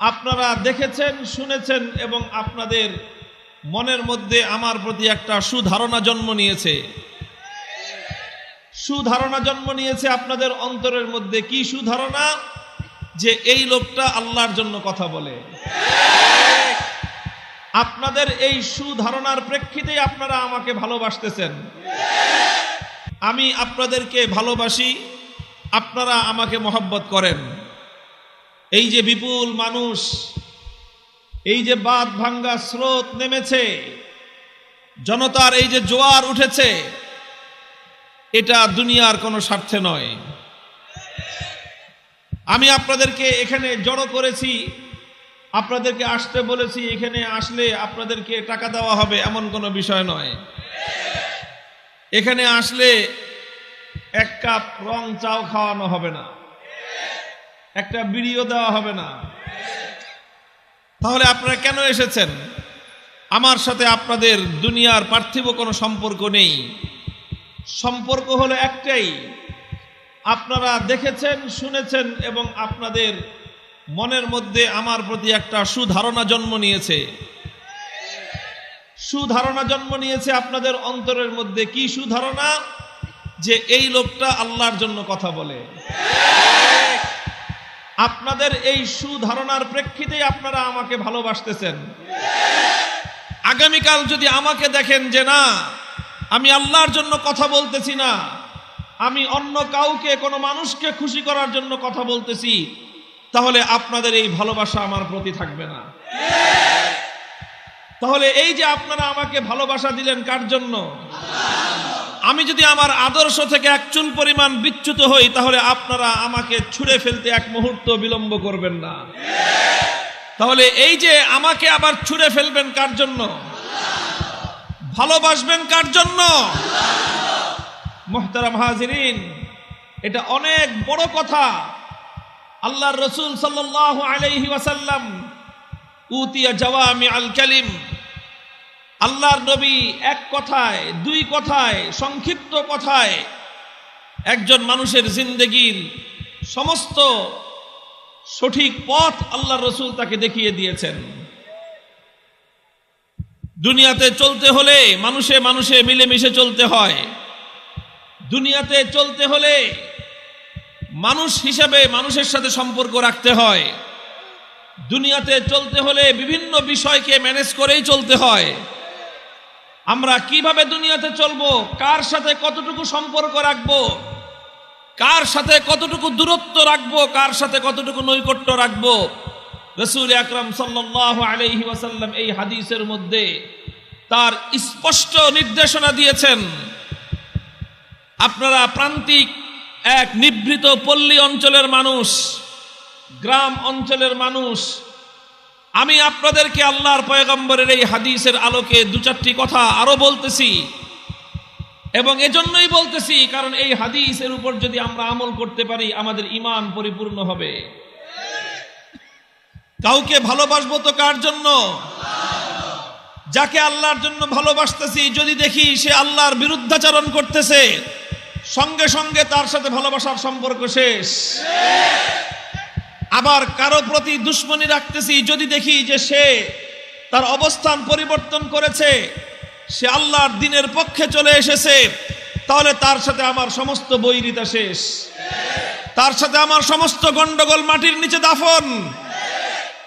আপনারা দেখেছেন, শুনেছেন এবং আপনাদের মনের মধ্যে আমার প্রতি একটা সুধারণা জন্ম নিয়েছে। সুধারণা জন্ম নিয়েছে আপনাদের অন্তরের মধ্যে কি সুধারণা? যে এই লোকটা আল্লাহর জন্য কথা বলে। আপনাদের এই সুধারণার প্রেক্ষিতেই আপনারা আমাকে ভালোবাসতেছেন। আমি আপনাদেরকে ভালোবাসি, আপনারা আমাকে মহব্বত করেন। এই যে বিপুল মানুষ, এই যে বাদ ভাঙ্গা স্রোত নেমেছে, জনতার এই যে জোয়ার উঠেছে, এটা দুনিয়ার কোনো স্বার্থে নয়। আমি আপনাদেরকে এখানে জড়ো করেছি, আপনাদেরকে আসতে বলেছি, এখানে আসলে আপনাদেরকে টাকা দেওয়া হবে এমন কোনো বিষয় নয়। এখানে আসলে এক কাপ রং চাও খাওয়ানো হবে না। একটা বিড়িও দেওয়া হবে না। তাহলে আপনারা কেন এসেছেন? আমার সাথে আপনাদের দুনিয়ার পার্থিব কোনো সম্পর্ক নেই। সম্পর্ক হলো একটাই। আপনারা দেখেছেন, শুনেছেন এবং আপনাদের মনের মধ্যে আমার প্রতি একটা সুধারণা জন্ম নিয়েছে। সুধারণা জন্ম নিয়েছে আপনাদের অন্তরের মধ্যে। কি সুধারণা? যে এই লোকটা আল্লাহর জন্য কথা বলে। আপনাদের এই সুধারণার প্রেক্ষিতেই আপনারা আমাকে ভালোবাসতেছেন। আগামীকাল যদি আমাকে দেখেন যে না, আমি আল্লাহর জন্য কথা বলতেছি না, আমি অন্য কাউকে, কোনো মানুষকে খুশি করার জন্য কথা বলতেছি, তাহলে আপনাদের এই ভালোবাসা আমার প্রতি থাকবে না। তাহলে এই যে আপনারা আমাকে ভালোবাসা দিলেন কার জন্য? আমি যদি আমার আদর্শ থেকে এক চুল পরিমাণ বিচ্যুত হই, তাহলে আপনারা আমাকে ছুঁড়ে ফেলতে এক মুহূর্ত বিলম্ব করবেন না। তাহলে এই যে আমাকে আবার ছুঁড়ে ফেলবেন কার জন্য? ভালোবাসবেন কার জন্য? মোহতারাম হাজিরিন, এটা অনেক বড় কথা। আল্লাহর রসুল সাল্লাহ আলাইহি ওয়াসাল্লাম, উতিয়া জওয়ামি আল কালিম আল্লাহর নবী এক কথায়, দুই কথায়, সংক্ষিপ্ত কথায় একজন মানুষের জিন্দগির সমস্ত সঠিক পথ আল্লাহর রসুল তাকে দেখিয়ে দিয়েছেন। দুনিয়াতে চলতে হলে মানুষে মানুষে মিলেমিশে চলতে হয়। দুনিয়াতে চলতে হলে মানুষ হিসাবে মানুষের সাথে সম্পর্ক রাখতে হয়। দুনিয়াতে চলতে হলে বিভিন্ন বিষয়কে ম্যানেজ করেই চলতে হয়। আমরা কীভাবে দুনিয়াতে চলবো? কার সাথে কতটুকু সম্পর্ক রাখব? কার সাথে কতটুকু দূরত্ব রাখব? কার সাথে কতটুকু নৈকট্য রাখব? রসুল আকরম ওয়াসাল্লাম এই হাদিসের মধ্যে তার স্পষ্ট নির্দেশনা দিয়েছেন। আপনারা প্রান্তিক এক নিভৃত পল্লী অঞ্চলের মানুষ, গ্রাম অঞ্চলের মানুষ আমি আপনাদেরকে আল্লাহর পয়গম্বরের এই হাদিসের আলোকে দু চারটি কথা আরও বলতেছি। এবং এজন্যই বলতেছি, কারণ এই হাদিসের উপর যদি আমরা আমল করতে পারি, আমাদের ইমান পরিপূর্ণ হবে। কাউকে ভালোবাসবো তো কার জন্য? যাকে আল্লাহর জন্য ভালোবাসতেছি, যদি দেখি সে আল্লাহর বিরুদ্ধাচরণ করতেছে, সঙ্গে সঙ্গে তার সাথে ভালোবাসার সম্পর্ক শেষ। আবার কারও প্রতি দুশ্মনী রাখতেছি, যদি দেখি যে সে তার অবস্থান পরিবর্তন করেছে, সে আল্লাহর দিনের পক্ষে চলে এসেছে, তাহলে তার সাথে আমার সমস্ত বৈরিতা শেষ। তার সাথে আমার সমস্ত গন্ডগোল মাটির নিচে দাফন।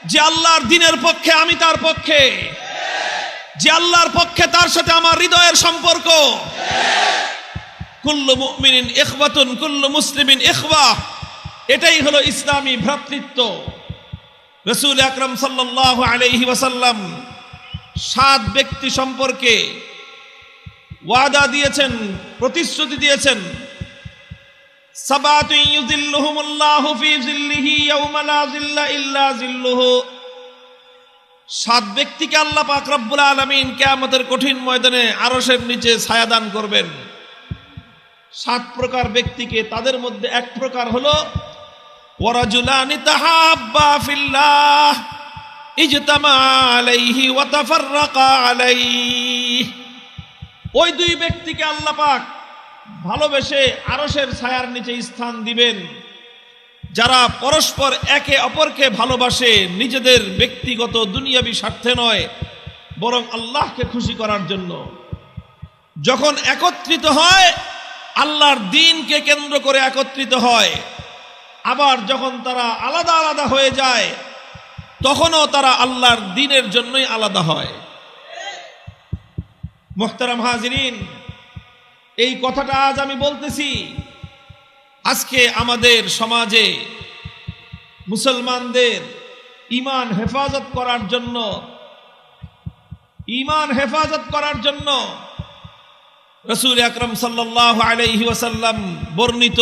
যে আল্লাহর দিনের পক্ষে আমি তার পক্ষে। যে আল্লাহর পক্ষে তার সাথে আমার হৃদয়ের সম্পর্ক। কুল্লু মুমিনিন ইখওয়াতুন, কুল্লু মুসলিমিন ইখওয়া। এটাই হলো ইসলামী ভ্রাতৃত্ব। রসুল আকরম সাল্লাহ আলাইহি ওয়াসাল্লাম সাত ব্যক্তি সম্পর্কে ওয়াদা দিয়েছেন, প্রতিশ্রুতি দিয়েছেন। সাত ব্যক্তিকে আল্লাহ পাক রব্বুল আলামিন কিয়ামতের কঠিন ময়দানে আরশের নিচে ছায়া দান করবেন। সাত প্রকার ব্যক্তিকে তাদের মধ্যে এক প্রকার হলো তাহাব্বা ফিল্লাহ ইজতামা আলাইহি ওয়া তাফাররাকা আলাইহি। ওই দুই ব্যক্তিকে আল্লাহ পাক ভালোবেসে আরশের ছায়ার নিচে স্থান দিবেন। যারা পরস্পর একে অপরকে ভালোবাসে, নিজেদের ব্যক্তিগত দুনিয়াবি স্বার্থে নয়, বরং আল্লাহকে খুশি করার জন্য। যখন একত্রিত হয়, আল্লাহর দিনকে কেন্দ্র করে একত্রিত হয়। আবার যখন তারা আলাদা আলাদা হয়ে যায়, তখনও তারা আল্লাহর দিনের জন্যই আলাদা হয়। মোহতারাম হাজিরিন, এই কথাটা আজ আমি বলতেছি। আজকে আমাদের সমাজে মুসলমানদের ইমান হেফাজত করার জন্য ইমান হেফাজত করার জন্য রসুল আকরম সাল্লাহ আলাইহি ওয়াসাল্লাম বর্ণিত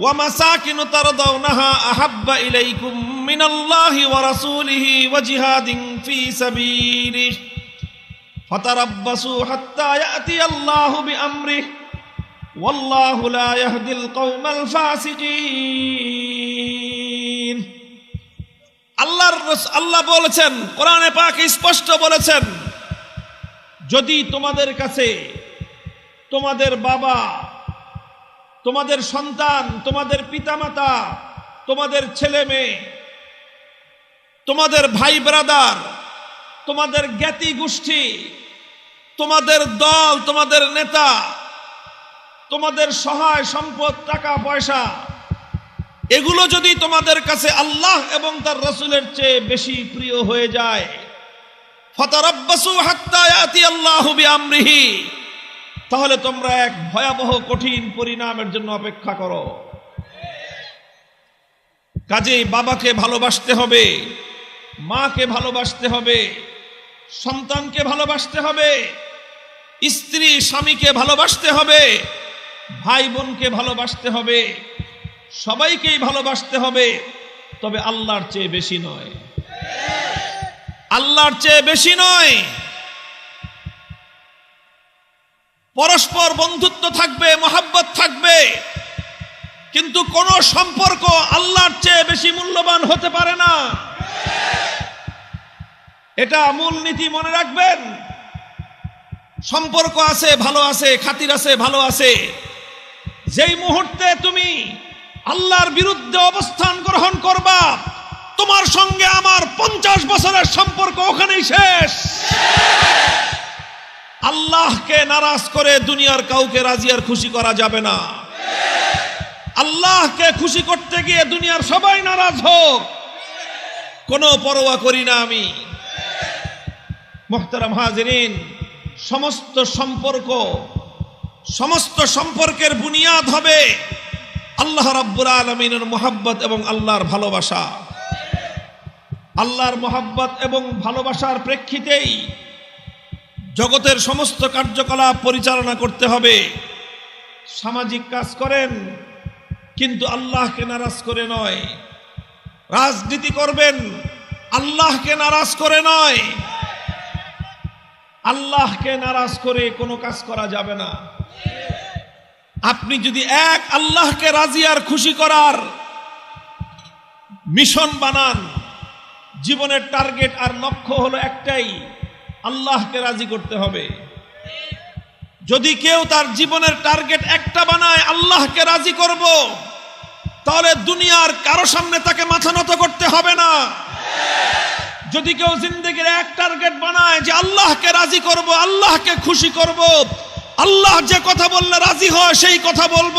ومساكن ترضونها أحب إليكم من الله ورسوله وجهاد في سبيله فتربصوا حتى يأتي الله بأمره والله لا يهدي القوم الفاسقين আল্লাহর রস- আল্লাহ বলেছেন কোরআনে পাক স্পষ্ট বলেছেন যদি তোমাদের কাছে তোমাদের বাবা তোমাদের সন্তান, তোমাদের পিতামাতা, তোমাদের ছেলে মেয়ে, তোমাদের ভাই ব্রাদার, তোমাদের জ্ঞাতি গোষ্ঠী, তোমাদের দল, তোমাদের নেতা, তোমাদের সহায় সম্পদ, টাকা, পয়সা, এগুলো যদি তোমাদের কাছে আল্লাহ এবং তার রসুলের চেয়ে বেশি প্রিয় হয়ে যায়, ফতারাব্বাসু হাত্তা আল্লাহু বিআমরিহি। তাহলে তোমরা এক ভয়াবহ কঠিন পরিণামের জন্য অপেক্ষা করো। কাজেই বাবাকে ভালোবাসতে হবে, মাকে ভালোবাসতে হবে, সন্তানকে ভালোবাসতে হবে, স্ত্রী স্বামীকে ভালোবাসতে হবে ভাই বোনকে ভালোবাসতে হবে, সবাইকেই ভালোবাসতে হবে, তবে আল্লাহর চেয়ে বেশি নয়। আল্লাহর চেয়ে বেশি নয়। পরস্পর বন্ধুত্ব থাকবে, মহাব্বত থাকবে। কিন্তু কোন সম্পর্ক আল্লাহর চেয়ে বেশি মূল্যবান হতে পারে না। এটা মূল নীতি মনে রাখবেন। সম্পর্ক আছে, ভালো আছে, খাতির আছে, ভালো আছে। যেই মুহূর্তে তুমি আল্লাহর বিরুদ্ধে অবস্থান গ্রহণ করবা, তোমার সঙ্গে আমার পঞ্চাশ বছরের সম্পর্ক ওখানেই শেষ। আল্লাহকে নারাজ করে দুনিয়ার কাউকে রাজি আর খুশি করা যাবে না। আল্লাহকে খুশি করতে গিয়ে দুনিয়ার সবাই নারাজ হোক। কোনো পরোয়া করি না আমি। মোহতারাম হাজিরিন, সমস্ত সম্পর্ক, সমস্ত সম্পর্কের বুনিয়াদ হবে আল্লাহ রাব্বুল আলমিনের মোহাব্বত এবং আল্লাহর ভালোবাসা। আল্লাহর মোহাব্বত এবং ভালোবাসার প্রেক্ষিতেই জগতের সমস্ত কার্যকলাপ পরিচালনা করতে হবে। সামাজিক কাজ করেন, কিন্তু আল্লাহকে নারাজ করে নয়। রাজনীতি করবেন, আল্লাহকে নারাজ করে নয়। আল্লাহকে নারাজ করে কোনো কাজ করা যাবে না। আপনি যদি এক আল্লাহকে রাজি আর খুশি করার মিশন বানান, জীবনের টার্গেট আর লক্ষ্য হলো একটাই আল্লাহকে রাজি করতে হবে। যদি কেউ তার জীবনের টার্গেট একটা বানায়, আল্লাহকে রাজি করব, তাহলে দুনিয়ার কারও সামনে তাকে মাথা নত করতে হবে না। যদি কেউ জিন্দগির এক টার্গেট বানায় যে আল্লাহকে রাজি করব, আল্লাহকে খুশি করব, আল্লাহ যে কথা বললে রাজি হয় সেই কথা বলব,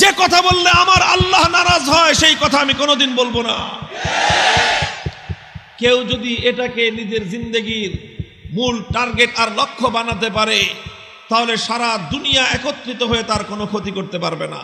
যে কথা বললে আমার আল্লাহ নারাজ হয় সেই কথা আমি কোনোদিন বলব না। কেউ যদি এটাকে নিজের জিন্দগির মূল টার্গেট আর লক্ষ্য বানাতে পারে, তাহলে সারা দুনিয়া একত্রিত হয়ে তার কোনো ক্ষতি করতে পারবে না।